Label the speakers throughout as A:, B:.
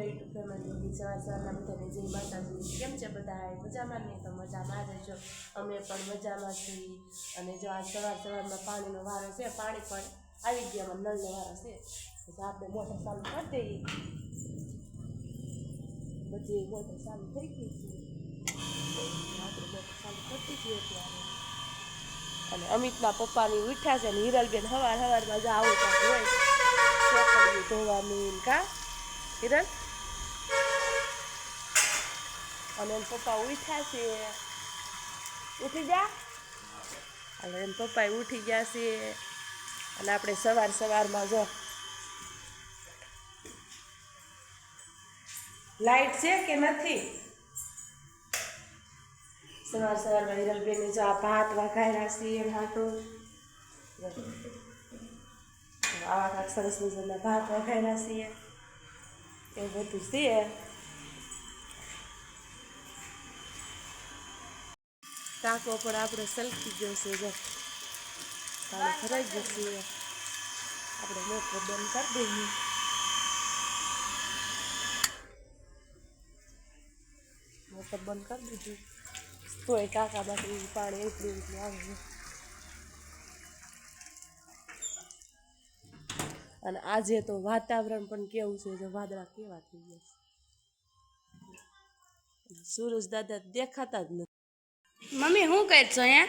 A: YouTube family સવાર સવારના બધાને જય માતાજી કેમ છે બધા મજામાં નહીં તો મજામાં જ જો અમે પણ મજામાં છીએ. અને જો આ સવાર સવારમાં પાણીનો વારો છે, પાણી પણ આવી ગયા નળનો વારો છે. તો આપણે મોટર ચાલુ કરી દઈએ. બધી મોટર ચાલુ થઈ ગઈ છે. આપણે મોટર ચાલુ કરતી ગયો ત્યારે અને અમિતના પપ્પાની ઉઠ્યા છે ને હિરલબેન હવાર હવારમાં જો આવું હોય. ધોવાની કા? હિરલ? અને પપ્પા ઉઠ્યા છે ઉઠી ગયા એટલે એમ પપ્પા ઉઠી ગયા છે અને આપણે સવાર સવારમાં જો લાઈટ છે કે નથી? સવાર સવારમાં હિરલબેને જો આ ભાત વઘાર્યા છે એમ હાટો. આવા સરસ મજાના ભાત વઘાર્યા છે એવું બધું છે. ટાંકો પણ આપણે સલકી ગયો છે જો. પાણી ભરાઈ ગયું છે આપણે મોટો બંધ કરી દઈએ. મોટર બંધ કરી દીધું. તોય ટાંકામાંથી પાણી એટલું એટલું આવે અને આજે તો વાતાવરણ પણ કેવું છે જો વાદળા કેવા થઈ ગયા છે. સૂરજ દાદા દેખાતા જ નથી.
B: મમ્મી શું કહે છો અહીંયા?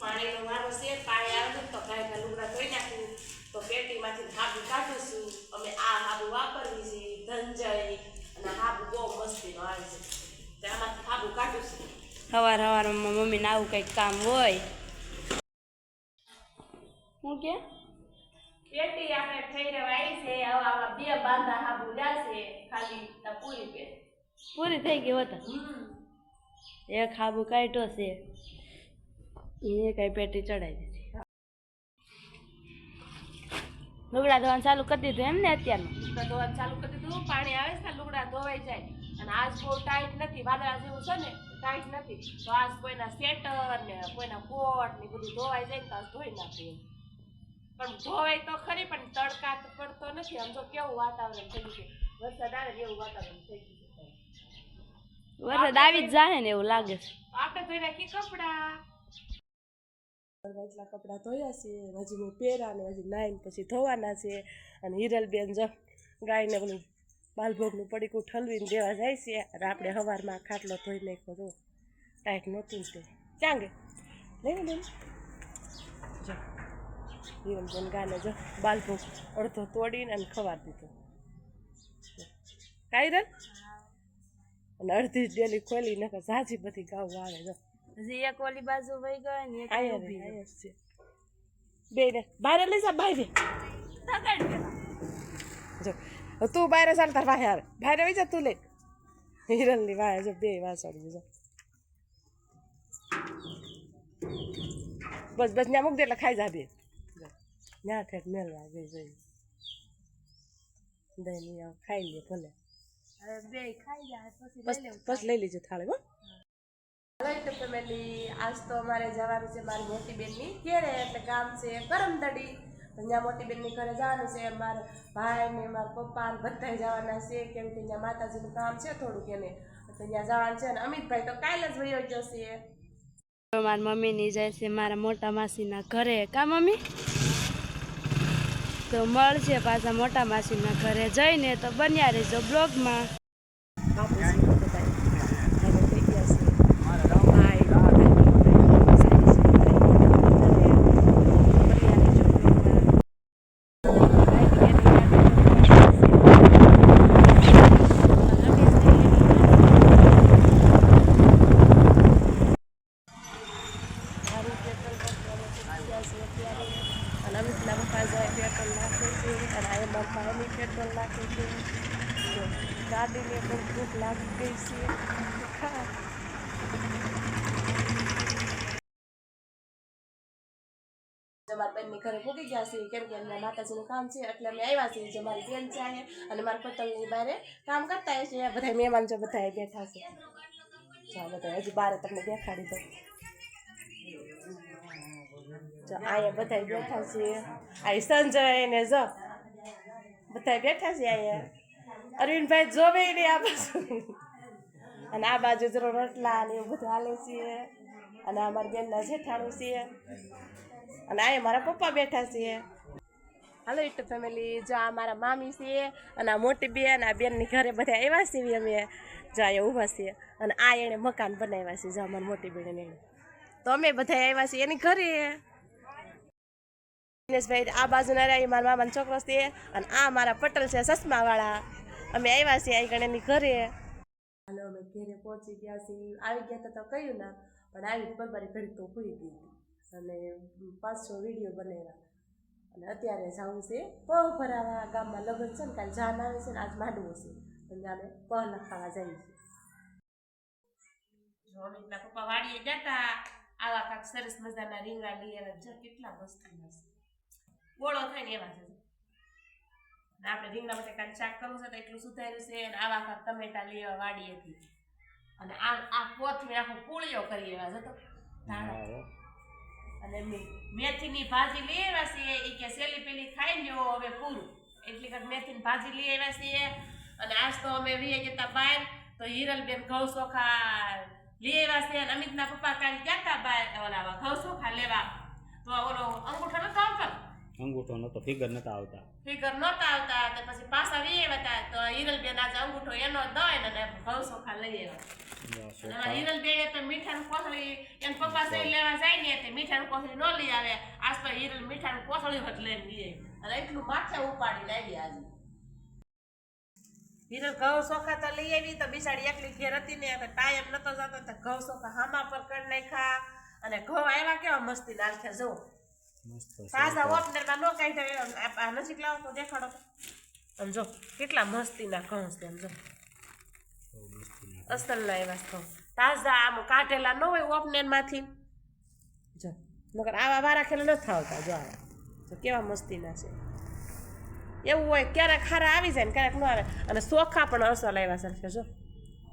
A: પાણીનો વારો છે પાણી આવે તો ગાયના લુગડા ધોઈ નાખું. તો પેટીમાંથી હાબુ કાઢું છું. અમે આ હાબુ વાપરવી છે ધંજય અને હાબુ બહુ મસ્તીનો આવે છે. તો આમાંથી હાબુ કાઢું છું.
B: સવાર સવારમાં મમ્મીને આવું કંઈક કામ હોય. શું કે?
A: પેટી આપણે થઈ રહેવાય છે હવે આવા બે બાંધા હાબુ છે ખાલી પૂરી પે
B: પૂરી થઈ ગઈ હોતા. એક હાબુ કાઢ્યો છે. એ કઈ પેટી ચડાવી દીધી. લુગડા ધોવાનું ચાલુ કરી દીધું એમ ને અત્યારનું?
A: લુગડા ધોવાનું ચાલુ કરી દીધું. પાણી આવે છે લુગડા ધોવાઈ જાય. અને આજ બહુ ટાઈટ નથી. વાદળા જેવું છે ને ટાઈટ નથી. તો આજ કોઈના સ્વેટર ને કોઈના કોટ ને બધું ધોવાઈ જાય ને તો આજ ધોઈ નાખીએ. પણ ધોવાય તો ખરી, પણ તડકા પડતો નથી. આમ તો કેવું વાતાવરણ થઈ ગયું વરસાદ આવે એવું વાતાવરણ થઈ ગયું
B: વરસાદ આવી જ જાય. ને એવું લાગે છે.
A: આપણે કપડા? એટલા કપડાં ધોયા છે હજી મેં પહેરા ને હજી નાઈને પછી ધોવાના છે. અને હિરલબેન જો ગાયને પેલું બાલભોગનું પડીકું ઠલવીને દેવા જાય છે. અને આપણે સવારમાં ખાટલો ધોઈ નાખ્યો જો. ટાઈટ નહોતું તે. ક્યાં ગઈ? લઈ બેન. જો. હિરલબેન ગાને જો બાલભોગ અડધો તોડીને અને ખવાર દીધો. કાંઈ અને અડધી ડેલી ખોલી નકર સાચી બધી ગાઉ આવે જો.
B: હજી એક ઓલી બાજુ વહી ગયો ને એક
A: આયા
B: ઊભી છે.
A: બે ને બહાર લઈ જા બહાર
B: તગાડી
A: જો તું બહાર ચાલ તાર વાહે આવે. બહાર આવી જા તું લે હિરલની વાહે જો બે વાસળી જો. બસ બસ ત્યાં મૂક દે એટલે ખાઈ જા બે. ત્યાં ઠેક મેળવા બે જઈ દહીં ખાઈ લે ભલે. બસ
B: લઈ
A: લેજો થાળી હો. હેલો ફેમિલી આજ તો અમારે જવાનું છે મારી મોટી બેનની ઘેરે એટલે ગામ છે કરમદડી. ત્યાં મોટી બેનની ઘરે જવાનું છે મારા ભાઈ ને મારા પપ્પા ને બધા જવાના છે કેમ કે અહીંયા માતાજીનું કામ છે થોડુંક એને. એટલે ત્યાં જવાનું છે અને અમિતભાઈ તો કાલે જ વયો જશે
B: મારા મમ્મીની જાય છે મારા મોટા માસીના ઘરે. કા મમ્મી? તો મળશે પાછા મોટા માસીના ઘરે જઈને તો બન્યા રહેજો બ્લોગમાં
A: બાપુ છે બધા હવે થઈ ગયા છે ભાઈ બધા મારું પેટ્રોલ અને અમિતના પપ્પા જાય પેટ્રોલ નાખે છે અને આ મારા ભાઈની પેટ્રોલ નાખે છે જો, ગાડીને પણ ભૂખ લાગી ગઈ છે ખા. અમારા બેનની ઘરે પૂગી ગયા છે કેમ કે એમના માતાજીનું કામ છે, એટલે અમે આવ્યા છીએ, જે મારી બેન છે અને મારા પતંગની બારે કામ કરતા છે બધા મહેમાન છે બધા બેઠા છે. ચાલો બધા, હજી બારે તમને દેખાડી દઉં. અહીંયા બધા બેઠા છે આ સંજય ને જો બધા બેઠા છે અહીંયા. અરવિંદભાઈ જોવે નહીં આ બાજુ. અને આ બાજુ જરો રોટલા ને એવું બધું હાલે છે અને આ મારા બેનના જેઠાણું છે અને આ મારા પપ્પા બેઠા છે હાલો ઇટ ફેમિલી, જો આ મારા મામી છે અને આ મોટી બેન, આ બેનની ઘરે બધા આવ્યા છીએ અમે જો અહીંયા ઊભા છીએ. અને આ એણે મકાન બનાવ્યા છે, જો અમારી મોટી બેન એને તો અમે બધા આવ્યા છીએ એની ઘરે. દિનેશભાઈ, આ બાજુના રહ્યા એ મારા મામાનો છોકરો છે અને આ મારા પટેલ છે સસમાવાળા અમે આવ્યા છીએ અહીં એની ઘરે. અને અમે ઘરે પહોંચી ગયા છીએ. આવી ગયા તો કહ્યું ના, પણ આવી બરબારી ઘડી તો પૂરી ગઈ અને પાંચ છ વીડિયો બનાવ્યા. અને અત્યારે જવું છે પહ ભરાવા ગામમાં લગ્ન છે ને કાલે જાન આવે છે ને આજ માંડવો છે. એટલે અમે પહ લખાવા જઈએ છીએ. રોમિતના પપ્પા વાડીએ જતા આવા કાંક સરસ મજાના રીંગણા લઈ આવ્યા જો કેટલા મસ્ત મસ્ત. ગોળો થાય ને એવા છે. ને આપણે રીંગણા માટે કાંઈ શાક કરવું છે તો એટલું સુધાર્યું છે અને આવા કાંક ટમેટા લઈ આવ્યા વાડીએથી. અને આ આ કોથમીર આખો પૂળીઓ કરી એવા છે તો. ધાણા અને મેથીની ભાજી લઈ આવ્યા છીએ એ કે સેલી પેલી ખાઈ લ્યો હવે પૂરું. એટલી કાંઈક મેથીની ભાજી લઈ આવ્યા છીએ. અને આજ તો અમે વીએ જતા બહાર તો હિરલબેન ઘઉં ચોખા લઈ આવ્યા છે અને અમિતના પપ્પા કાલે ગયા હતા બહાર ઓલા ઘઉં ચોખા લેવા. તો ઓલો અંગૂઠો નતો આવતો
C: અંગૂઠો નતો ફિગર નતા આવતા.
A: ફિગર નતા આવતા તો પછી પાછા વી આવ્યા હતા તો હિરલબેન આજે અંગૂઠો એનો જ દોય ને ઘઉં સોખા લઈ આવ્યા.
C: જો
A: અને હિરલ બેને તો મીઠાનું કોથળી એન પપ્પા સહી લેવા જાય ને તે મીઠાનું કોથળી ન લઈ આવે. આજ તો હિરલ મીઠાનું કોથળી વટ લઈને લઈ આવી. અને એટલું માથે ઉપાડી લાવી આજે. હિરલ ઘઉં સોખા તો લઈ આવી તો બિચારી એકલી ઘેર હતી ને ટાઈમ નતો જતો તો ઘઉં સોખા હામા પર કરી નાખ્યા. અને ઘઉં આવ્યા કેવા મસ્તી નાખ્યા જો. પાછા ઓપનરમાં નો કાઢ્યા આ- આ નજીક લાવો તો દેખાડો આમ જો કેટલા મસ્તીના ઘઉં છે આમ જો. અસલના એવા ઘઉં. તાજા આમ કાઢેલા ન હોય ઓપનેરમાંથી જો મગર આવા વારા ખેલા નથી આવતા જો આવા. જો કેવા મસ્તીના છે. એવું હોય ક્યારેક ખારા આવી જાય ને ક્યારેક ન આવે. અને ચોખા પણ અસલ આવ્યા સરખે જો.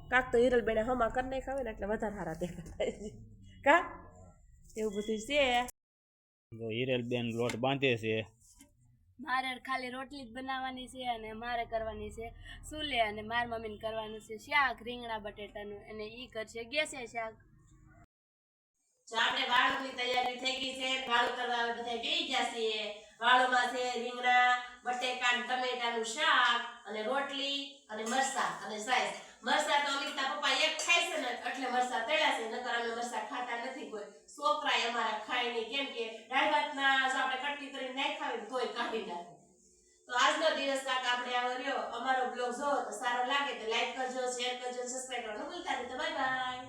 A: કાંક તો હિરલબેને હમા કરી હોય ને એટલે વધારે સારા દેખાતા કા? એવું બધું છે.
C: જો હિરેલ બેન લોટ બાંધે છે.
B: મારે ખાલી રોટલી જ બનાવવાની છે અને મારે કરવાની છે સુલે અને માર મમ્મીને કરવાનું છે શાક રીંગણા બટેટાનું અને ઈ કરશે ગેસે શાક.
A: જો આપણે વાળુની તૈયારી થઈ ગઈ છે વાળુ કરવા બધા બેસી જશે વાળુમાં છે રીંગણા બટેકા ને ટમેટાનું શાક અને રોટલી અને મરસા અને સાઈઝ મરસા તો અમિતા પપ્પા એક ખાય છે ને, એટલે મરસા તળ્યા છે, નકર અમે મરસા ખાતા નથી કોઈ. છોકરા અમારા ખાય નહીં કેમ કે દાળ ના જો આપણે કટકી કરીને નાખી ખાવી તોય કાઢી નાખે. તો આજનો દિવસ કાક આપણે આવો રહ્યો. અમારો બ્લોગ જો તો સારો લાગે તો લાઈક કરજો શેર કરજો સબસ્ક્રાઇબ કરવાનું ભૂલતા નહીં. તો બાય બાય